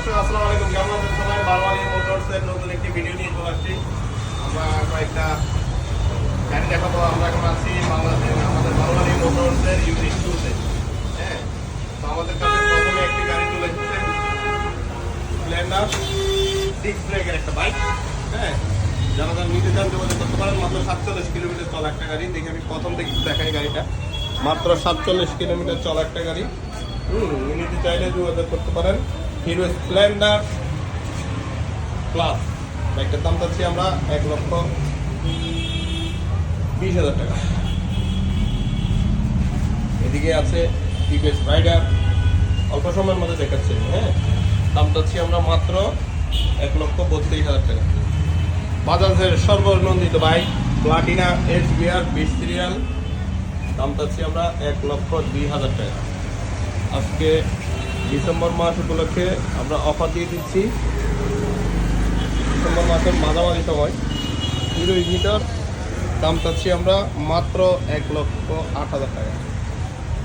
দর্শক, আসসালামু আলাইকুম। কেমন আছেন সবাই? বারবারি মোটরসের নতুন একটি ভিডিও নিয়ে চলে আসছি। আমরা কয়েকটা গাড়ি দেখাবো। আমরা এখন আছি বাংলাদেশ আমাদের বারবারি মোটরসের ইউনিট টুতে হ্যাঁ? তো আমাদের কাছে প্রথমে একটি গাড়ি চলে এসেছে। স্প্লেন্ডার সিক্স ব্রেকের একটা বাইক হ্যাঁ? যারা যারা নিতে চান যোগাযোগ করতে পারেন, মাত্র সাতচল্লিশ কিলোমিটার চলা একটা গাড়ি। দেখে আমি প্রথম থেকে দেখাই গাড়িটা। মাত্র সাতচল্লিশ কিলোমিটার চলা একটা গাড়ি। হুম, নিতে চাইলে যোগাযোগ করতে পারেন। হিরো স্প্লেন্ডার প্লাস বাইকটার দাম চাচ্ছি আমরা এক লক্ষ বিশ হাজার টাকা। এদিকে আছে টিভিএস রাইডার, অল্প সময়ের মধ্যে দেখাচ্ছে হ্যাঁ? দাম চাচ্ছি আমরা মাত্র এক লক্ষ বত্রিশ হাজার টাকা। বাজাজের সর্বনন্দিত বাইক, প্লাটিনা এস বিআর বিশ সিরিয়াল, দাম চাচ্ছি আমরা এক লক্ষ দুই হাজার টাকা। আজকে ডিসেম্বর মাস উপলক্ষে আমরা অফার দিয়ে দিচ্ছি। ডিসেম্বর মাসের মাঝামাঝি সময়। হিরো ইগনিটার দাম চাচ্ছি আমরা মাত্র এক লক্ষ আট হাজার টাকা।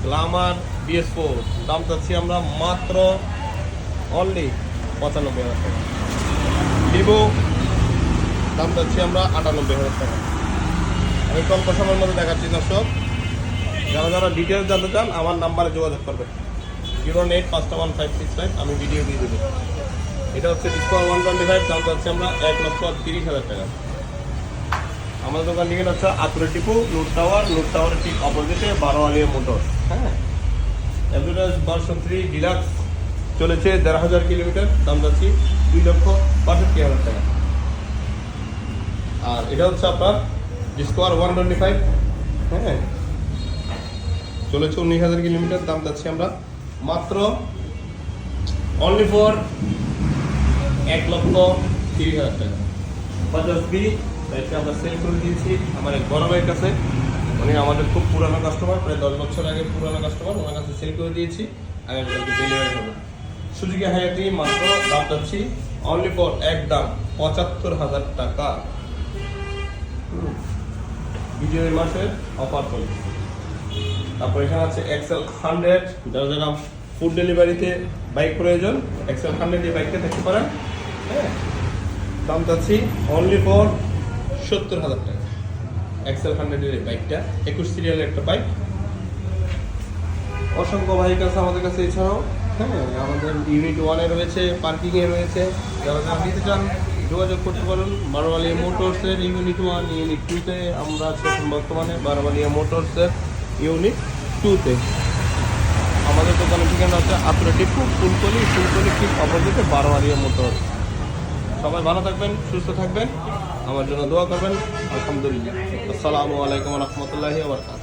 গ্লামার বিএস ফোর দাম চাচ্ছি আমরা মাত্র অনলি পঁচানব্বই হাজার টাকা। ভিভো দাম চাচ্ছি আমরা আটানব্বই হাজার টাকা। আমি অল্প সময়ের মধ্যে দেখাচ্ছি দর্শক। যারা যারা ডিটেলস জানতে চান, আমার নাম্বারে যোগাযোগ করবেন। জিরো এইট পাঁচটা ওয়ান ফাইভ সিক্স ফাইভ আমি ভিডিও দিয়ে দেবো। এটা হচ্ছে ডিসকাউন্ট ওয়ান টোয়েন্টি ফাইভ দাম চাচ্ছি আমরা এক লক্ষ তিরিশ হাজার টাকা। আমাদের দোকান লিখে হচ্ছে আতুরে টিপু লুট টাওয়ার লুট টাওয়ারের ঠিক অপোজিটে বারোয়ালিয়া মোটর। হ্যাঁ? অ্যাম্বুলেন্স ভার্সন থ্রি ডিলাক্স চলেছে দেড় হাজার কিলোমিটার, দাম যাচ্ছি দুই লক্ষ বাষট্টি হাজার টাকা। আর এটা হচ্ছে আপনার ডিসকোয়ার ওয়ান টোয়েন্টি ফাইভ হ্যাঁ? চলেছে উনিশ হাজার কিলোমিটার, দাম যাচ্ছি আমরা মাত্র অনলি ফর এক লক্ষ তিরিশ হাজার টাকা। বাজাজ বি আমরা সেল করে দিয়েছি আমার এক বড় বাইক আছে উনি আমাদের খুব পুরানো কাস্টমার প্রায় দশ বছর আগে পুরানো কাস্টমার ওনার কাছে সেল করে দিয়েছি আগামীকালকে ডেলিভারি হবে। সুযোগী হায়াতি মাত্র দাম যাচ্ছি অনলি ফর এক দাম, পঁচাত্তর হাজার টাকা। বিজয়ের মাসের অফার চলছে। তারপর এখানে আছে এক্সেল হান্ড্রেড যারা যারা ফুড ডেলিভারিতে বাইক প্রয়োজন এক্সেল হান্ড্রেড এই বাইকটা দেখতে পারেন হ্যাঁ? দাম চাচ্ছি অনলি ফর সত্তর হাজার টাকা। এক্সেল হান্ড্রেডের এই বাইকটা একুশ সিরিয়ালের একটা বাইক অসংখ্য বাইক আছে আমাদের কাছে এছাড়াও হ্যাঁ? আমাদের ইউনিট ওয়ানে রয়েছে পার্কিংয়ে রয়েছে। যারা নিতে চান, যোগাযোগ করতে পারেন, বারোয়ালিয়া মোটরসের ইউনিট ওয়ান ইউনিট টুতে আমরা আছি বর্তমানে, বারোয়ালিয়া মোটরসের ইউনিট টুতে আমাদের দোকানের ঠিকানা হচ্ছে আতুরা টিপু ফুলকলি ফুলকলি ঠিক অপোজিটে বারোয়ারিয়া মতো সবাই ভালো থাকবেন, সুস্থ থাকবেন। আমার জন্য দোয়া করবেন। আলহামদুলিল্লাহ। আসসালামু আলাইকুম রহমতুল্লাহি আবরকাত